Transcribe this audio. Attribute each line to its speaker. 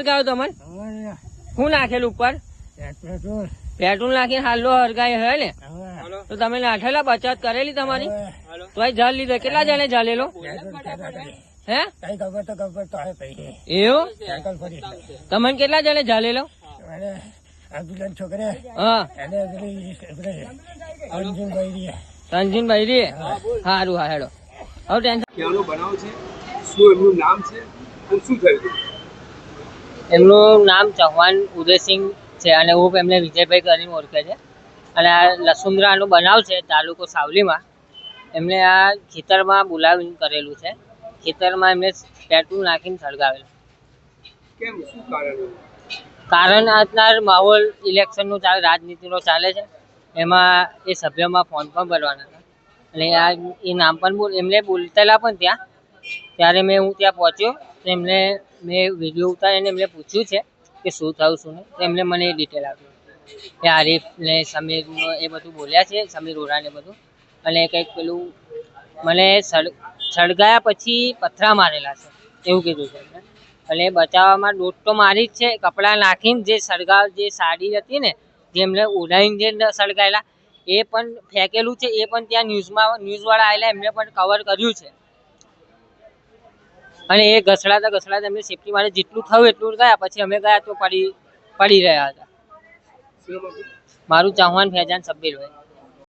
Speaker 1: હરગાયો તમને શું નાખેલું ઉપર?
Speaker 2: પેટ્રોલ
Speaker 1: નાખીને હાલો હરગાય હે ને? તો તમે નાખેલા બચત કરેલી તમારી? તો જલ લીધો. કેટલા જણે જલેલો. હે? એવું? તમને કેટલા જણે જલેલો?
Speaker 2: છોકરે
Speaker 1: હા.
Speaker 2: રી
Speaker 1: રે સારું હા, હેડો. હવે ટેન્શન
Speaker 3: બનાવ છે, શું એમનું નામ છે શું થયું?
Speaker 1: એમનું નામ ચૌહાણ ઉદયસિંહ છે અને હું એમને વિજયભાઈ કરીને ઓળખે છે. અને આ લસુંદરાનો બનાવ છે તાલુકો સાવલીમાં. એમને આ ખેતરમાં બોલાવીને કરેલું છે. ખેતરમાં એમને પેટું નાખીને સળગાવેલું.
Speaker 3: કેમ? કારણ?
Speaker 1: આજના માહોલ ઇલેક્શનનું ચાલે રાજનીતિનો ચાલે છે. એમાં એ સભ્યમાં ફોન પણ ભરવાના હતા. અને આ એ નામ પણ બોલ એમને બોલતેલા પણ ત્યાં. ત્યારે મેં હું ત્યાં પહોંચ્યો તો એમને મેં વીડિયો ઉતારીને એમને પૂછ્યું છે કે શું થયું, શું નહીં. તો એમને મને એ ડિટેલ આપ્યું કે આરીફ ને સમીર એ બધું બોલ્યા છે, સમીર ઓરા ને બધું. અને કંઈક પેલું મને સળ, સળગાયા પછી પથરા મારેલા છે, એવું કીધું છે એમને. અને બચાવવામાં દોટ તો મારી જ છે, કપડાં નાખીને જે સળગાવ, જે સાડી હતી ને, જે એમને ઉડાઈને જે સળગાયેલા, એ પણ ફેંકેલું છે, એ પણ ત્યાં ન્યૂઝમાં, ન્યૂઝવાળા આવેલા એમને પણ કવર કર્યું છે. અને એ ઘસડાતા ઘસડાતા અમે સેફટી માટે જેટલું થયું એટલું ગયા પછી અમે ગયા તો પડી પડી રહ્યા હતા? મારું ચાહવાન ફેજાન સબ્બીરભાઈ